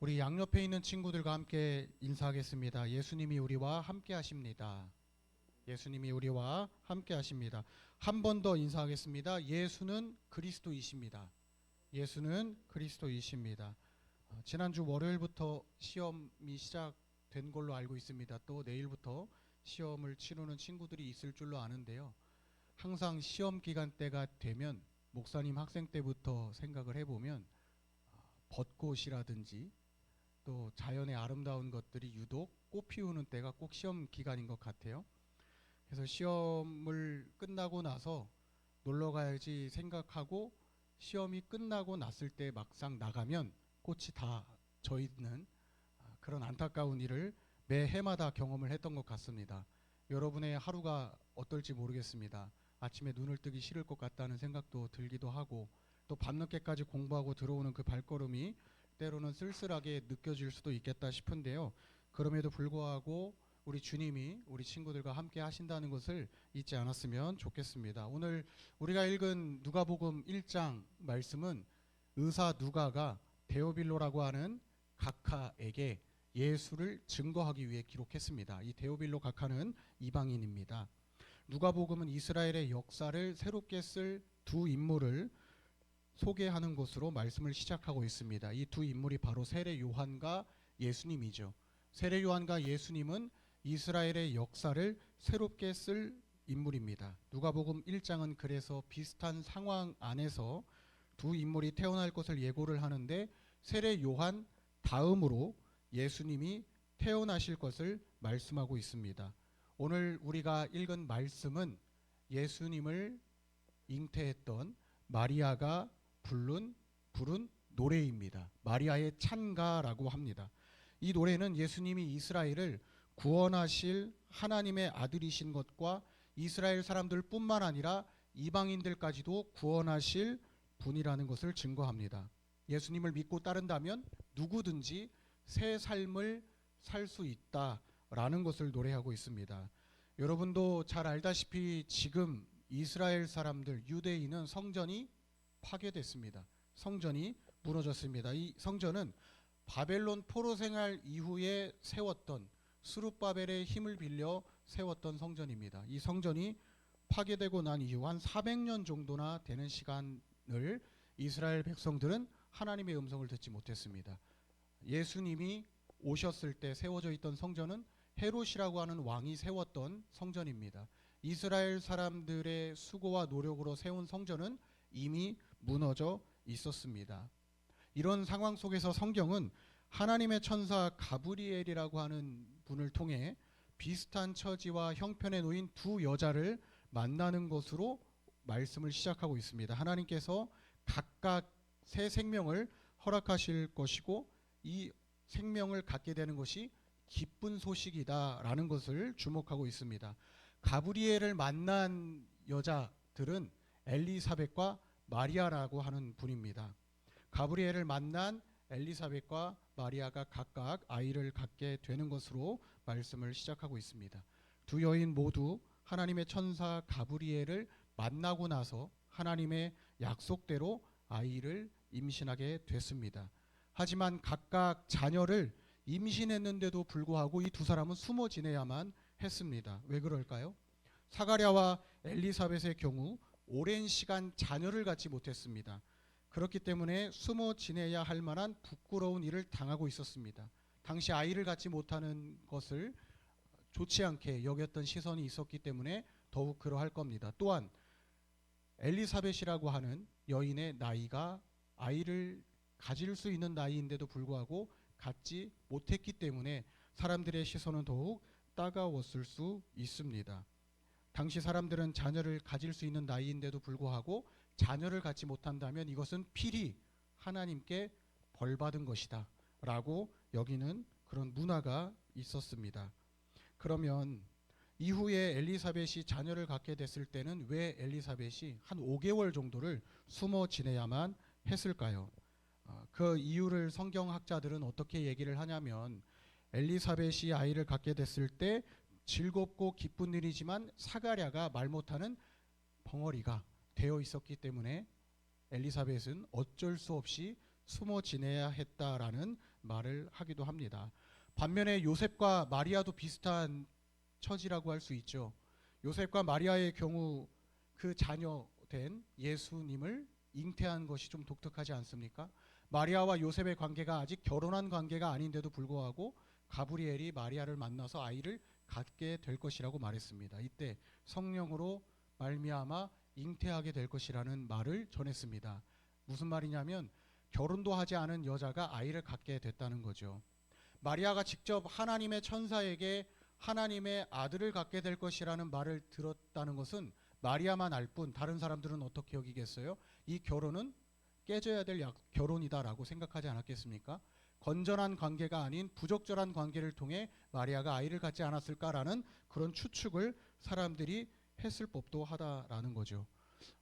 우리 양옆에 있는 친구들과 함께 인사하겠습니다. 예수님이 우리와 함께 하십니다. 예수님이 우리와 함께 하십니다. 한 번 더 인사하겠습니다. 예수는 그리스도이십니다. 예수는 그리스도이십니다. 어, 지난주 월요일부터 시험이 시작된 걸로 알고 있습니다. 또 내일부터 시험을 치르는 친구들이 있을 줄로 아는데요. 항상 시험 기간 때가 되면 목사님 학생 때부터 생각을 해보면 어, 벚꽃이라든지 또 자연의 아름다운 것들이 유독 꽃 피우는 때가 꼭 시험 기간인 것 같아요. 그래서 시험을 끝나고 나서 놀러 가야지 생각하고 시험이 끝나고 났을 때 막상 나가면 꽃이 다 져 있는 아, 그런 안타까운 일을 매 해마다 경험을 했던 것 같습니다. 여러분의 하루가 어떨지 모르겠습니다. 아침에 눈을 뜨기 싫을 것 같다는 생각도 들기도 하고 또 밤늦게까지 공부하고 들어오는 그 발걸음이 때로는 쓸쓸하게 느껴질 수도 있겠다 싶은데요. 그럼에도 불구하고 우리 주님이 우리 친구들과 함께 하신다는 것을 잊지 않았으면 좋겠습니다. 오늘 우리가 읽은 누가복음 1장 말씀은 의사 누가가 데오빌로라고 하는 각하에게 예수를 증거하기 위해 기록했습니다. 이 데오빌로 각하는 이방인입니다. 누가복음은 이스라엘의 역사를 새롭게 쓸 두 인물을 소개하는 것으로 말씀을 시작하고 있습니다. 이 두 인물이 바로 세례 요한과 예수님이죠. 세례 요한과 예수님은 이스라엘의 역사를 새롭게 쓸 인물입니다. 누가복음 1장은 그래서 비슷한 상황 안에서 두 인물이 태어날 것을 예고를 하는데 세례 요한 다음으로 예수님이 태어나실 것을 말씀하고 있습니다. 오늘 우리가 읽은 말씀은 예수님을 잉태했던 마리아가 부른 부른 노래입니다. 마리아의 찬가라고 합니다. 이 노래는 예수님이 이스라엘을 구원하실 하나님의 아들이신 것과 이스라엘 사람들뿐만 아니라 이방인들까지도 구원하실 분이라는 것을 증거합니다. 예수님을 믿고 따른다면 누구든지 새 삶을 살 수 있다라는 것을 노래하고 있습니다. 여러분도 잘 알다시피 지금 이스라엘 사람들 유대인은 성전이 파괴됐습니다. 성전이 무너졌습니다. 이 성전은 바벨론 포로 생활 이후에 세웠던 스룹바벨의 힘을 빌려 세웠던 성전입니다. 이 성전이 파괴되고 난 이후 한 400년 정도나 되는 시간을 이스라엘 백성들은 하나님의 음성을 듣지 못했습니다. 예수님이 오셨을 때 세워져 있던 성전은 헤롯이라고 하는 왕이 세웠던 성전입니다. 이스라엘 사람들의 수고와 노력으로 세운 성전은 이미 무너져 있었습니다. 이런 상황 속에서 성경은 하나님의 천사 가브리엘이라고 하는 분을 통해 비슷한 처지와 형편에 놓인 두 여자를 만나는 것으로 말씀을 시작하고 있습니다. 하나님께서 각각 새 생명을 허락하실 것이고 이 생명을 갖게 되는 것이 기쁜 소식이다라는 것을 주목하고 있습니다. 가브리엘을 만난 여자들은 엘리사벳과 마리아라고 하는 분입니다. 가브리엘을 만난 엘리사벳과 마리아가 각각 아이를 갖게 되는 것으로 말씀을 시작하고 있습니다. 두 여인 모두 하나님의 천사 가브리엘을 만나고 나서 하나님의 약속대로 아이를 임신하게 됐습니다. 하지만 각각 자녀를 임신했는데도 불구하고 이 두 사람은 숨어 지내야만 했습니다. 왜 그럴까요? 사가랴와 엘리사벳의 경우 오랜 시간 자녀를 갖지 못했습니다. 그렇기 때문에 숨어 지내야 할 만한 부끄러운 일을 당하고 있었습니다. 당시 아이를 갖지 못하는 것을 좋지 않게 여겼던 시선이 있었기 때문에 더욱 그러할 겁니다. 또한 엘리사벳이라고 하는 여인의 나이가 아이를 가질 수 있는 나이인데도 불구하고 갖지 못했기 때문에 사람들의 시선은 더욱 따가웠을 수 있습니다. 당시 사람들은 자녀를 가질 수 있는 나이인데도 불구하고 자녀를 갖지 못한다면 이것은 필히 하나님께 벌받은 것이다. 라고 여기는 그런 문화가 있었습니다. 그러면 이후에 엘리사벳이 자녀를 갖게 됐을 때는 왜 엘리사벳이 한 5개월 정도를 숨어 지내야만 했을까요? 어, 그 이유를 성경학자들은 어떻게 얘기를 하냐면 엘리사벳이 아이를 갖게 됐을 때 즐겁고 기쁜 일이지만 사가랴가 말 못하는 벙어리가 되어 있었기 때문에 엘리사벳은 어쩔 수 없이 숨어 지내야 했다라는 말을 하기도 합니다. 반면에 요셉과 마리아도 비슷한 처지라고 할 수 있죠. 요셉과 마리아의 경우 그 자녀된 예수님을 잉태한 것이 좀 독특하지 않습니까? 마리아와 요셉의 관계가 아직 결혼한 관계가 아닌데도 불구하고 가브리엘이 마리아를 만나서 아이를 갖게 될 것이라고 말했습니다. 이때 성령으로 말미암아 잉태하게 될 것이라는 말을 전했습니다. 무슨 말이냐면 결혼도 하지 않은 여자가 아이를 갖게 됐다는 거죠. 마리아가 직접 하나님의 천사에게 하나님의 아들을 갖게 될 것이라는 말을 들었다는 것은 마리아만 알 뿐 다른 사람들은 어떻게 여기겠어요? 이 결혼은 깨져야 될 약- 결혼이다라고 생각하지 않았겠습니까? 건전한 관계가 아닌 부적절한 관계를 통해 마리아가 아이를 갖지 않았을까라는 그런 추측을 사람들이 했을 법도 하다라는 거죠.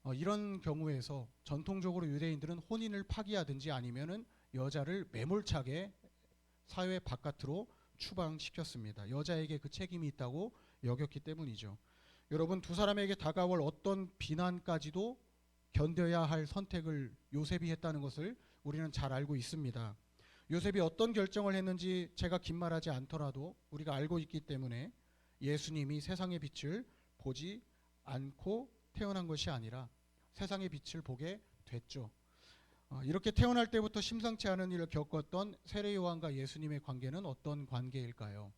어, 이런 경우에서 전통적으로 유대인들은 혼인을 파기하든지 아니면은 여자를 매몰차게 사회 바깥으로 추방시켰습니다. 여자에게 그 책임이 있다고 여겼기 때문이죠. 여러분 두 사람에게 다가올 어떤 비난까지도 견뎌야 할 선택을 요셉이 했다는 것을 우리는 잘 알고 있습니다. 요셉이 어떤 결정을 했는지 제가 긴 말하지 않더라도 우리가 알고 있기 때문에 예수님이 세상의 빛을 보지 않고 태어난 것이 아니라 세상의 빛을 보게 됐죠. 어, 이렇게 태어날 때부터 심상치 않은 일을 겪었던 세례 요한과 예수님의 관계는 어떤 관계일까요?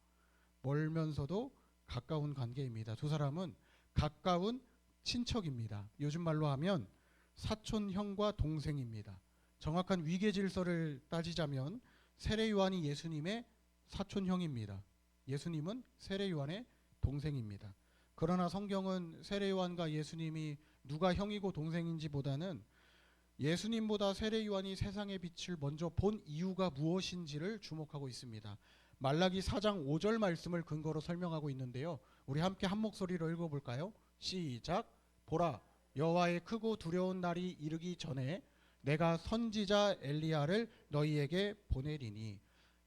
멀면서도 가까운 관계입니다. 두 사람은 가까운 친척입니다. 요즘 말로 하면 사촌 형과 동생입니다. 정확한 위계 질서를 따지자면 세례 요한이 예수님의 사촌 형입니다. 예수님은 세례 요한의 동생입니다. 그러나 성경은 세례 요한과 예수님이 누가 형이고 동생인지보다는 예수님보다 세례 요한이 세상의 빛을 먼저 본 이유가 무엇인지를 주목하고 있습니다. 말라기 4장 5절 말씀을 근거로 설명하고 있는데요. 우리 함께 한 목소리로 읽어 볼까요? 시작. 보라 여호와의 크고 두려운 날이 이르기 전에 내가 선지자 엘리야를 너희에게 보내리니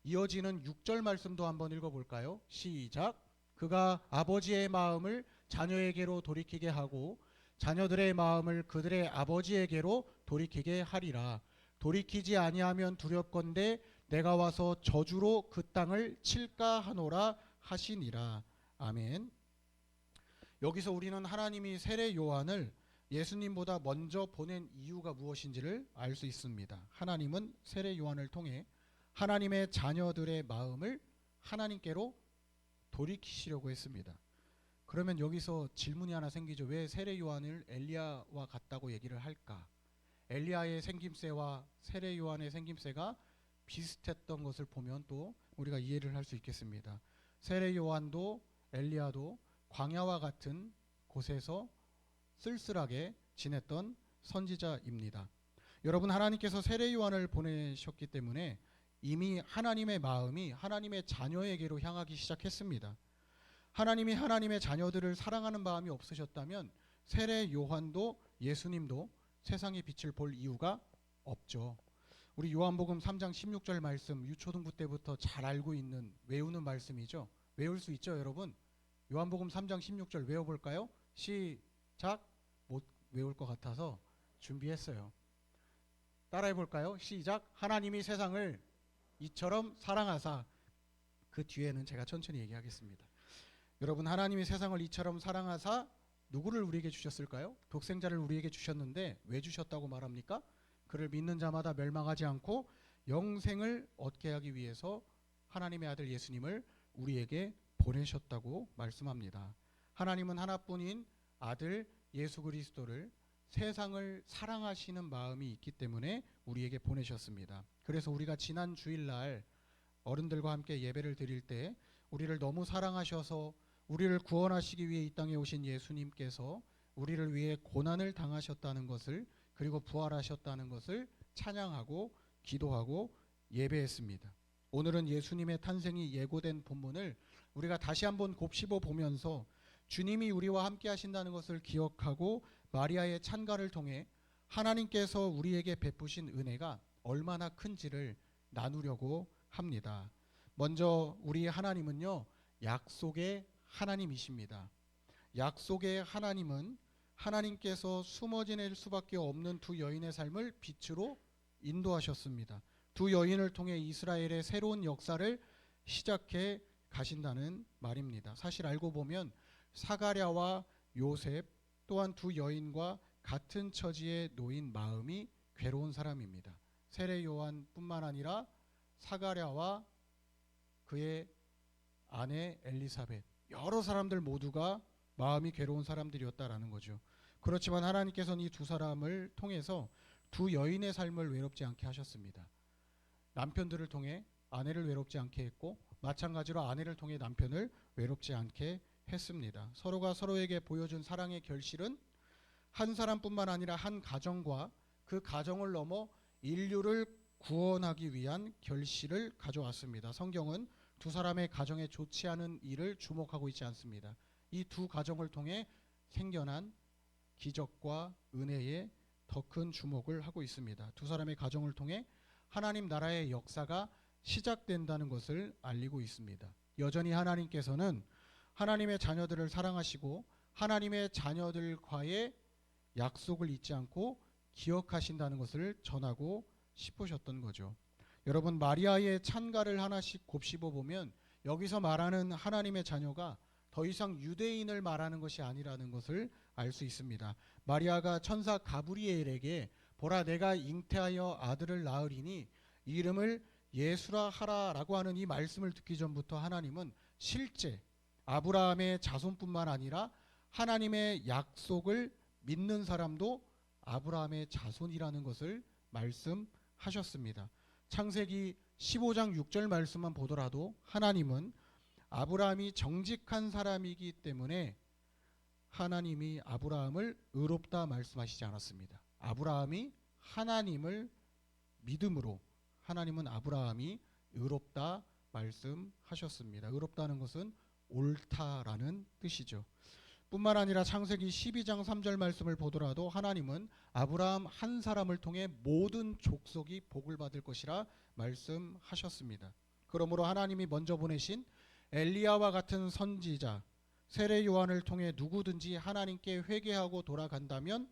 이어지는 6절 말씀도 한번 읽어 볼까요? 시작. 그가 아버지의 마음을 자녀에게로 돌이키게 하고 자녀들의 마음을 그들의 아버지에게로 돌이키게 하리라. 돌이키지 아니하면 두렵건대 내가 와서 저주로 그 땅을 칠까 하노라 하시니라. 아멘. 여기서 우리는 하나님이 세례 요한을 예수님보다 먼저 보낸 이유가 무엇인지를 알 수 있습니다. 하나님은 세례 요한을 통해 하나님의 자녀들의 마음을 하나님께로 돌이키시려고 했습니다. 그러면 여기서 질문이 하나 생기죠. 왜 세례 요한을 엘리야와 같다고 얘기를 할까? 엘리야의 생김새와 세례 요한의 생김새가 비슷했던 것을 보면 또 우리가 이해를 할 수 있겠습니다. 세례 요한도 엘리야도 광야와 같은 곳에서 쓸쓸하게 지냈던 선지자입니다. 여러분 하나님께서 세례 요한을 보내셨기 때문에 이미 하나님의 마음이 하나님의 자녀에게로 향하기 시작했습니다. 하나님이 하나님의 자녀들을 사랑하는 마음이 없으셨다면 세례 요한도 예수님도 세상의 빛을 볼 이유가 없죠. 우리 요한복음 3장 16절 말씀 유초등부 때부터 잘 알고 있는 외우는 말씀이죠. 외울 수 있죠, 여러분? 요한복음 3장 16절 외워 볼까요? 시작. 못 외울 것 같아서 준비했어요. 따라해 볼까요? 시작. 하나님이 세상을 이처럼 사랑하사 그 뒤에는 제가 천천히 얘기하겠습니다. 여러분 하나님이 세상을 이처럼 사랑하사 누구를 우리에게 주셨을까요? 독생자를 우리에게 주셨는데 왜 주셨다고 말합니까? 그를 믿는 자마다 멸망하지 않고 영생을 얻게 하기 위해서 하나님의 아들 예수님을 우리에게 보내셨다고 말씀합니다. 하나님은 하나뿐인 아들 예수 그리스도를 세상을 사랑하시는 마음이 있기 때문에 우리에게 보내셨습니다. 그래서 우리가 지난 주일날 어른들과 함께 예배를 드릴 때 우리를 너무 사랑하셔서 우리를 구원하시기 위해 이 땅에 오신 예수님께서 우리를 위해 고난을 당하셨다는 것을 그리고 부활하셨다는 것을 찬양하고 기도하고 예배했습니다. 오늘은 예수님의 탄생이 예고된 본문을 우리가 다시 한번 곱씹어 보면서 주님이 우리와 함께 하신다는 것을 기억하고 마리아의 찬가를 통해 하나님께서 우리에게 베푸신 은혜가 얼마나 큰지를 나누려고 합니다. 먼저 우리 하나님은요, 약속의 하나님이십니다. 약속의 하나님은 하나님께서 숨어 지낼 수밖에 없는 두 여인의 삶을 빛으로 인도하셨습니다. 두 여인을 통해 이스라엘의 새로운 역사를 시작해 가신다는 말입니다. 사실 알고 보면 사가랴와 요셉 또한 두 여인과 같은 처지에 놓인 마음이 괴로운 사람입니다. 세례 요한뿐만 아니라 사가랴와 그의 아내 엘리사벳 여러 사람들 모두가 마음이 괴로운 사람들이었다라는 거죠. 그렇지만 하나님께서는 이 두 사람을 통해서 두 여인의 삶을 외롭지 않게 하셨습니다. 남편들을 통해 아내를 외롭지 않게 했고 마찬가지로 아내를 통해 남편을 외롭지 않게 했습니다. 서로가 서로에게 보여준 사랑의 결실은 한 사람뿐만 아니라 한 가정과 그 가정을 넘어 인류를 구원하기 위한 결실을 가져왔습니다. 성경은 두 사람의 가정에 좋지 않은 일을 주목하고 있지 않습니다. 이 두 가정을 통해 생겨난 기적과 은혜에 더 큰 주목을 하고 있습니다. 두 사람의 가정을 통해 하나님 나라의 역사가 시작된다는 것을 알리고 있습니다. 여전히 하나님께서는 하나님의 자녀들을 사랑하시고 하나님의 자녀들과의 약속을 잊지 않고 기억하신다는 것을 전하고 싶으셨던 거죠. 여러분 마리아의 찬가를 하나씩 곱씹어 보면 여기서 말하는 하나님의 자녀가 더 이상 유대인을 말하는 것이 아니라는 것을 알 수 있습니다. 마리아가 천사 가브리엘에게 보라 내가 잉태하여 아들을 낳으리니 이름을 예수라 하라라고 하는 이 말씀을 듣기 전부터 하나님은 실제 아브라함의 자손뿐만 아니라 하나님의 약속을 믿는 사람도 아브라함의 자손이라는 것을 말씀하셨습니다. 창세기 15장 6절 말씀만 보더라도 하나님은 아브라함이 정직한 사람이기 때문에 하나님이 아브라함을 의롭다 말씀하시지 않았습니다. 아브라함이 하나님을 믿음으로 하나님은 아브라함이 의롭다 말씀하셨습니다. 의롭다는 것은 옳다라는 뜻이죠. 뿐만 아니라 창세기 12장 3절 말씀을 보더라도 하나님은 아브라함 한 사람을 통해 모든 족속이 복을 받을 것이라 말씀하셨습니다. 그러므로 하나님이 먼저 보내신 엘리야와 같은 선지자 세례 요한을 통해 누구든지 하나님께 회개하고 돌아간다면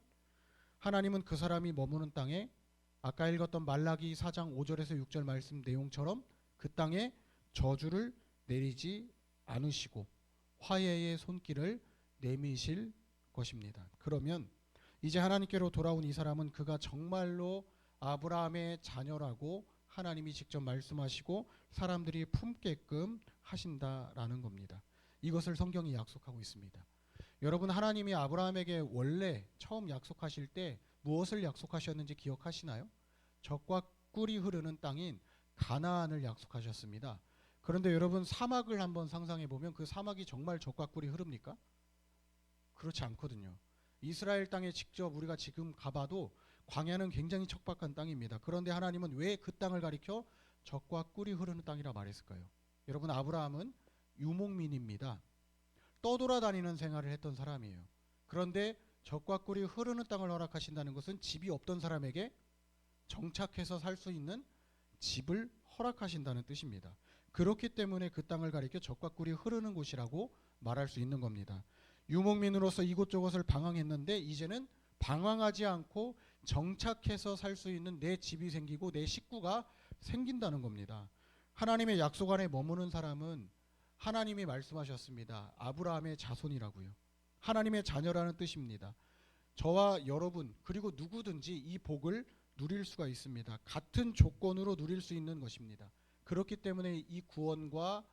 하나님은 그 사람이 머무는 땅에 아까 읽었던 말라기 4장 5절에서 6절 말씀 내용처럼 그 땅에 저주를 내리지 않으시고 화해의 손길을 내미실 것입니다. 그러면 이제 하나님께로 돌아온 이 사람은 그가 정말로 아브라함의 자녀라고 하나님이 직접 말씀하시고 사람들이 품게끔 하신다라는 겁니다. 이것을 성경이 약속하고 있습니다. 여러분 하나님이 아브라함에게 원래 처음 약속하실 때 무엇을 약속하셨는지 기억하시나요? 적과 꿀이 흐르는 땅인 가나안을 약속하셨습니다. 그런데 여러분 사막을 한번 상상해 보면 그 사막이 정말 적과 꿀이 흐릅니까? 그렇지 않거든요. 이스라엘 땅에 직접 우리가 지금 가봐도 광야는 굉장히 척박한 땅입니다. 그런데 하나님은 왜 그 땅을 가리켜 적과 꿀이 흐르는 땅이라 말했을까요? 여러분 아브라함은 유목민입니다. 떠돌아다니는 생활을 했던 사람이에요. 그런데 적과 꿀이 흐르는 땅을 허락하신다는 것은 집이 없던 사람에게 정착해서 살 수 있는 집을 허락하신다는 뜻입니다. 그렇기 때문에 그 땅을 가리켜 적과 꿀이 흐르는 곳이라고 말할 수 있는 겁니다. 유목민으로서 이곳저곳을 방황했는데 이제는 방황하지 않고 정착해서 살 수 있는 내 집이 생기고 내 식구가 생긴다는 겁니다. 하나님의 약속 안에 머무는 사람은 하나님이 말씀하셨습니다. 아브라함의 자손이라고요. 하나님의 자녀라는 뜻입니다. 저와 여러분 그리고 누구든지 이 복을 누릴 수가 있습니다. 같은 조건으로 누릴 수 있는 것입니다. 그렇기 때문에 이 구원과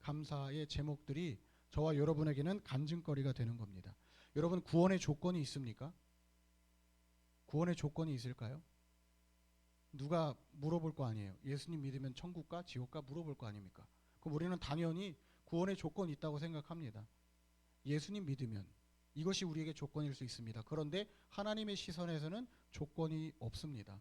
감사의 제목들이 저와 여러분에게는 간증거리가 되는 겁니다. 여러분 구원의 조건이 있습니까? 구원의 조건이 있을까요? 누가 물어볼 거 아니에요. 예수님 믿으면 천국과 지옥과 물어볼 거 아닙니까? 그럼 우리는 당연히 구원의 조건이 있다고 생각합니다. 예수님 믿으면 이것이 우리에게 조건일 수 있습니다. 그런데 하나님의 시선에서는 조건이 없습니다.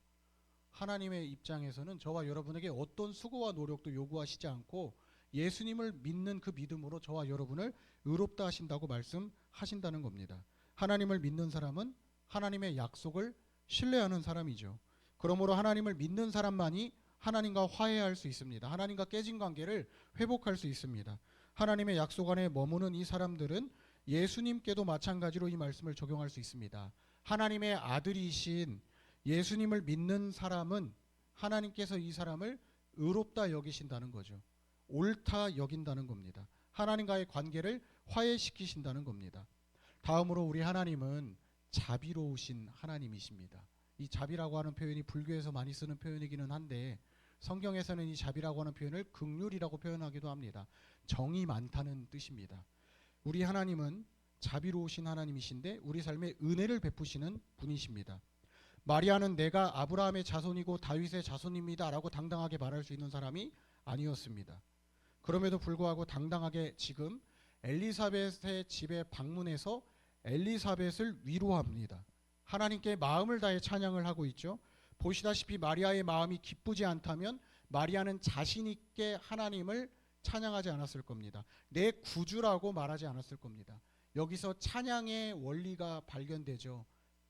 하나님의 입장에서는 저와 여러분에게 어떤 수고와 노력도 요구하시지 않고 예수님을 믿는 그 믿음으로 저와 여러분을 의롭다 하신다고 말씀하신다는 겁니다. 하나님을 믿는 사람은 하나님의 약속을 신뢰하는 사람이죠. 그러므로 하나님을 믿는 사람만이 하나님과 화해할 수 있습니다. 하나님과 깨진 관계를 회복할 수 있습니다. 하나님의 약속 안에 머무는 이 사람들은 예수님께도 마찬가지로 이 말씀을 적용할 수 있습니다. 하나님의 아들이신 예수님을 믿는 사람은 하나님께서 이 사람을 의롭다 여기신다는 거죠. 옳다 여긴다는 겁니다. 하나님과의 관계를 화해시키신다는 겁니다. 다음으로 우리 하나님은 자비로우신 하나님이십니다. 이 자비라고 하는 표현이 불교에서 많이 쓰는 표현이기는 한데 성경에서는 이 자비라고 하는 표현을 극률이라고 표현하기도 합니다. 정이 많다는 뜻입니다. 우리 하나님은 자비로우신 하나님이신데 우리 삶에 은혜를 베푸시는 분이십니다. 마리아는 내가 아브라함의 자손이고 다윗의 자손입니다라고 당당하게 말할 수 있는 사람이 아니었습니다. 그럼에도 불구하고 당당하게 지금 엘리사벳의 집에 방문해서 엘리사벳을 위로합니다. 하나님께 마음을 다해 찬양을 하고 있죠. 보시다시피 마리아의 마음이 기쁘지 않다면 마리아는 자신 있게 하나님을 찬양하지 않았을 겁니다. 내 구주라고 말하지 않았을 겁니다. 여기서 찬양의 원리가 발견되죠.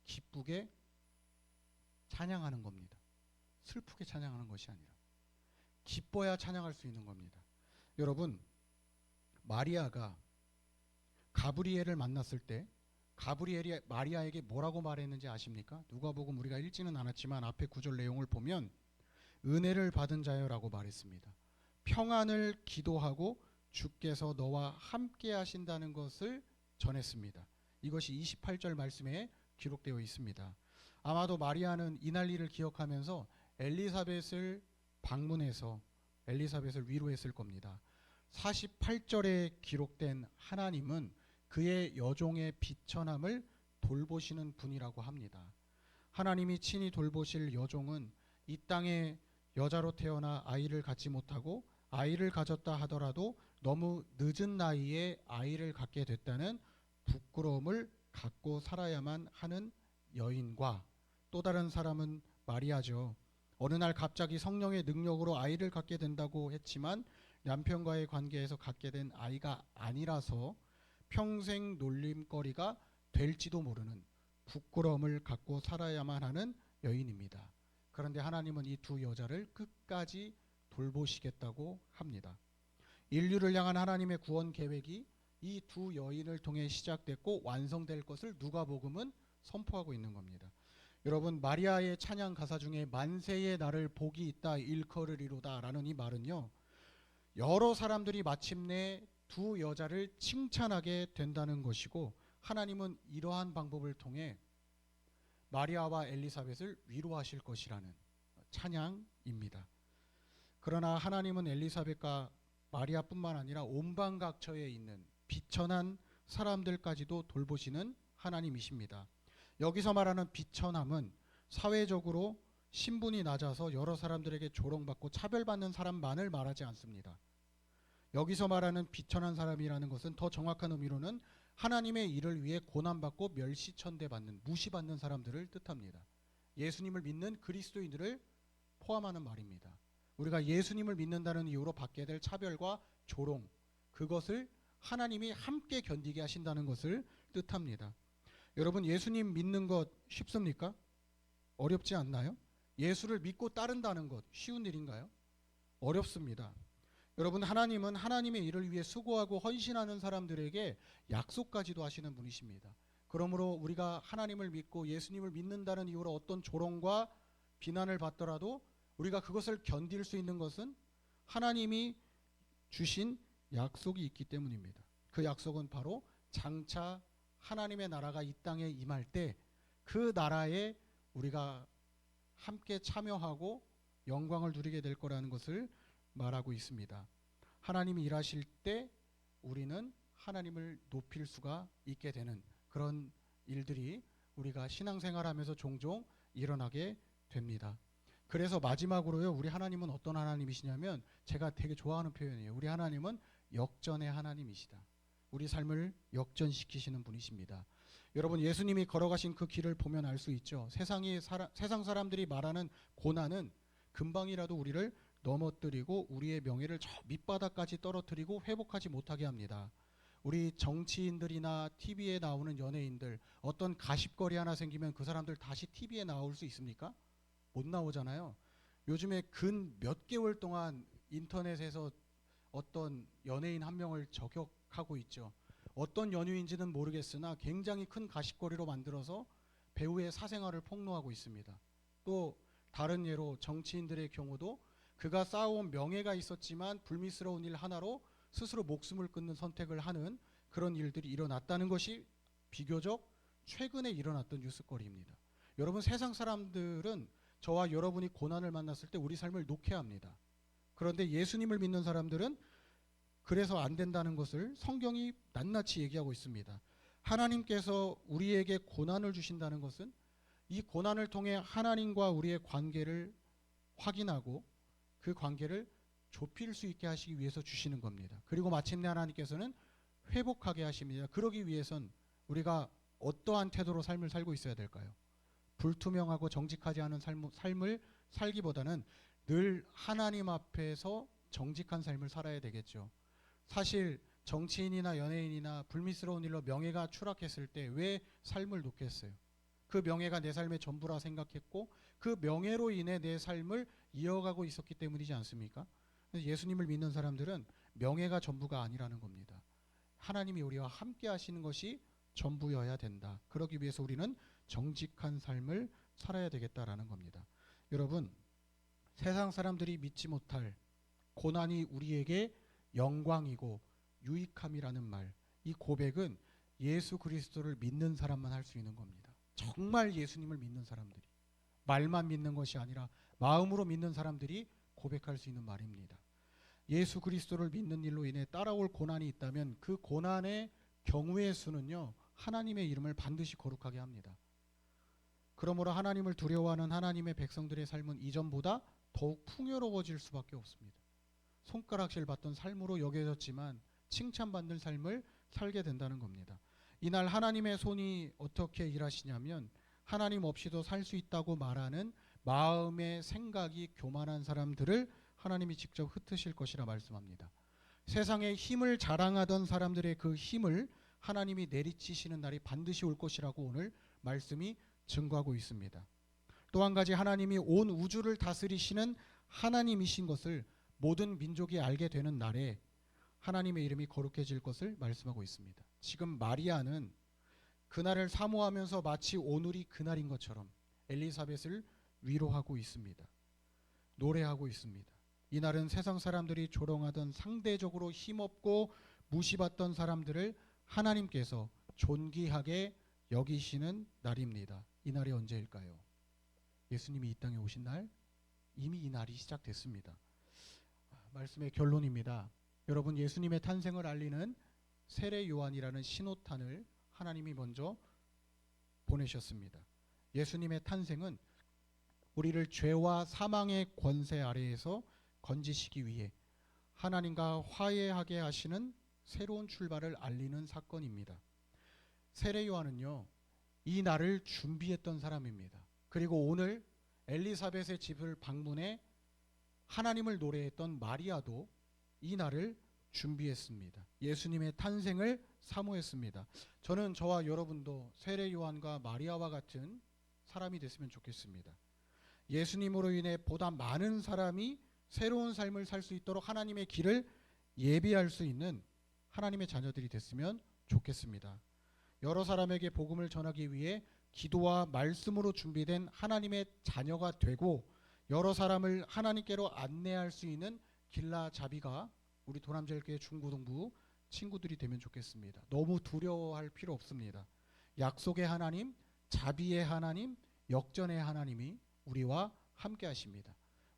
기쁘게 찬양하는 겁니다. 슬프게 찬양하는 것이 아니라 기뻐야 찬양할 수 있는 겁니다. 여러분 마리아가 가브리엘을 만났을 때 가브리엘이 마리아에게 뭐라고 말했는지 아십니까? 누가복음 우리가 읽지는 않았지만 앞에 구절 내용을 보면 은혜를 받은 자여라고 말했습니다. 평안을 기도하고 주께서 너와 함께 하신다는 것을 전했습니다. 이것이 28절 말씀에 기록되어 있습니다. 아마도 마리아는 이 난리를 기억하면서 엘리사벳을 방문해서 엘리사벳을 위로했을 겁니다. 48절에 기록된 하나님은 그의 여종의 비천함을 돌보시는 분이라고 합니다. 하나님이 친히 돌보실 여종은 이 땅에 여자로 태어나 아이를 갖지 못하고 아이를 가졌다 하더라도 너무 늦은 나이에 아이를 갖게 됐다는 부끄러움을 갖고 살아야만 하는 여인과 또 다른 사람은 마리아죠. 어느 날 갑자기 성령의 능력으로 아이를 갖게 된다고 했지만 남편과의 관계에서 갖게 된 아이가 아니라서 평생 놀림거리가 될지도 모르는 부끄러움을 갖고 살아야만 하는 여인입니다. 그런데 하나님은 이 두 여자를 끝까지 돌보시겠다고 합니다. 인류를 향한 하나님의 구원 계획이 이 두 여인을 통해 시작됐고 완성될 것을 누가복음은 선포하고 있는 겁니다. 여러분 마리아의 찬양 가사 중에 만세의 나를 복이 있다 일컬으리로다라는 이 말은요. 여러 사람들이 마침내 두 여자를 칭찬하게 된다는 것이고 하나님은 이러한 방법을 통해 마리아와 엘리사벳을 위로하실 것이라는 찬양입니다. 그러나 하나님은 엘리사벳과 마리아뿐만 아니라 온방각처에 있는 비천한 사람들까지도 돌보시는 하나님이십니다. 여기서 말하는 비천함은 사회적으로 신분이 낮아서 여러 사람들에게 조롱받고 차별받는 사람만을 말하지 않습니다. 여기서 말하는 비천한 사람이라는 것은 더 정확한 의미로는 하나님의 일을 위해 고난받고 멸시천대받는 무시받는 사람들을 뜻합니다. 예수님을 믿는 그리스도인들을 포함하는 말입니다. 우리가 예수님을 믿는다는 이유로 받게 될 차별과 조롱 그것을 하나님이 함께 견디게 하신다는 것을 뜻합니다. 여러분 예수님 믿는 것 쉽습니까? 어렵지 않나요? 예수를 믿고 따른다는 것 쉬운 일인가요? 어렵습니다. 여러분 하나님은 하나님의 일을 위해 수고하고 헌신하는 사람들에게 약속까지도 하시는 분이십니다. 그러므로 우리가 하나님을 믿고 예수님을 믿는다는 이유로 어떤 조롱과 비난을 받더라도 우리가 그것을 견딜 수 있는 것은 하나님이 주신 약속이 있기 때문입니다. 그 약속은 바로 장차 하나님의 나라가 이 땅에 임할 때 그 나라에 우리가 함께 참여하고 영광을 누리게 될 거라는 것을 말하고 있습니다. 하나님이 일하실 때 우리는 하나님을 높일 수가 있게 되는 그런 일들이 우리가 신앙생활하면서 종종 일어나게 됩니다. 그래서 마지막으로요. 우리 하나님은 어떤 하나님이시냐면 제가 되게 좋아하는 표현이에요. 우리 하나님은 역전의 하나님이시다. 우리 삶을 역전시키시는 분이십니다. 여러분 예수님이 걸어가신 그 길을 보면 알 수 있죠. 세상이 사람, 세상 사람들이 말하는 고난은 금방이라도 우리를 넘어뜨리고 우리의 명예를 저 밑바닥까지 떨어뜨리고 회복하지 못하게 합니다. 우리 정치인들이나 TV에 나오는 연예인들 어떤 가십거리 하나 생기면 그 사람들 다시 TV에 나올 수 있습니까? 못 나오잖아요. 요즘에 근 몇 개월 동안 인터넷에서 어떤 연예인 한 명을 저격 하고 있죠. 어떤 연유인지는 모르겠으나 굉장히 큰 가십거리로 만들어서 배우의 사생활을 폭로하고 있습니다. 또 다른 예로 정치인들의 경우도 그가 쌓아온 명예가 있었지만 불미스러운 일 하나로 스스로 목숨을 끊는 선택을 하는 그런 일들이 일어났다는 것이 비교적 최근에 일어났던 뉴스거리입니다. 여러분 세상 사람들은 저와 여러분이 고난을 만났을 때 우리 삶을 놓게 합니다. 그런데 예수님을 믿는 사람들은 그래서 안 된다는 것을 성경이 낱낱이 얘기하고 있습니다. 하나님께서 우리에게 고난을 주신다는 것은 이 고난을 통해 하나님과 우리의 관계를 확인하고 그 관계를 좁힐 수 있게 하시기 위해서 주시는 겁니다. 그리고 마침내 하나님께서는 회복하게 하십니다. 그러기 위해선 우리가 어떠한 태도로 삶을 살고 있어야 될까요? 불투명하고 정직하지 않은 삶, 삶을 살기보다는 늘 하나님 앞에서 정직한 삶을 살아야 되겠죠. 사실 정치인이나 연예인이나 불미스러운 일로 명예가 추락했을 때 왜 삶을 놓겠어요? 그 명예가 내 삶의 전부라 생각했고 그 명예로 인해 내 삶을 이어가고 있었기 때문이지 않습니까? 예수님을 믿는 사람들은 명예가 전부가 아니라는 겁니다. 하나님이 우리와 함께 하시는 것이 전부여야 된다. 그러기 위해서 우리는 정직한 삶을 살아야 되겠다라는 겁니다. 여러분, 세상 사람들이 믿지 못할 고난이 우리에게 영광이고 유익함이라는 말, 이 고백은 예수 그리스도를 믿는 사람만 할 수 있는 겁니다. 정말 예수님을 믿는 사람들이 말만 믿는 것이 아니라 마음으로 믿는 사람들이 고백할 수 있는 말입니다. 예수 그리스도를 믿는 일로 인해 따라올 고난이 있다면 그 고난의 경우의 수는요 하나님의 이름을 반드시 거룩하게 합니다. 그러므로 하나님을 두려워하는 하나님의 백성들의 삶은 이전보다 더욱 풍요로워질 수밖에 없습니다. 손가락질 받던 삶으로 여겨졌지만 칭찬받는 삶을 살게 된다는 겁니다. 이날 하나님의 손이 어떻게 일하시냐면 하나님 없이도 살 수 있다고 말하는 마음의 생각이 교만한 사람들을 하나님이 직접 흩으실 것이라 말씀합니다. 세상에 힘을 자랑하던 사람들의 그 힘을 하나님이 내리치시는 날이 반드시 올 것이라고 오늘 말씀이 증거하고 있습니다. 또 한 가지 하나님이 온 우주를 다스리시는 하나님이신 것을 모든 민족이 알게 되는 날에 하나님의 이름이 거룩해질 것을 말씀하고 있습니다. 지금 마리아는 그날을 사모하면서 마치 오늘이 그날인 것처럼 엘리사벳을 위로하고 있습니다. 노래하고 있습니다. 이날은 세상 사람들이 조롱하던 상대적으로 힘없고 무시받던 사람들을 하나님께서 존귀하게 여기시는 날입니다. 이 날이 언제일까요? 예수님이 이 땅에 오신 날 이미 이 날이 시작됐습니다. 말씀의 결론입니다. 여러분 예수님의 탄생을 알리는 세례 요한이라는 신호탄을 하나님이 먼저 보내셨습니다. 예수님의 탄생은 우리를 죄와 사망의 권세 아래에서 건지시기 위해 하나님과 화해하게 하시는 새로운 출발을 알리는 사건입니다. 세례 요한은요. 이 날을 준비했던 사람입니다. 그리고 오늘 엘리사벳의 집을 방문해 하나님을 노래했던 마리아도 이 날을 준비했습니다. 예수님의 탄생을 사모했습니다. 저는 저와 여러분도 세례 요한과 마리아와 같은 사람이 됐으면 좋겠습니다. 예수님으로 인해 보다 많은 사람이 새로운 삶을 살 수 있도록 하나님의 길을 예비할 수 있는 하나님의 자녀들이 됐으면 좋겠습니다. 여러 사람에게 복음을 전하기 위해 기도와 말씀으로 준비된 하나님의 자녀가 되고 여러 사람을 하나님께로 안내할 수 있는 길라 자비가 우리 도남제일교회 중고등부 친구들이 되면 좋겠습니다. 너무 두려워할 필요 없습니다. 약속의 하나님, 자비의 하나님, 역전의 하나님이 우리와 함께 하십니다.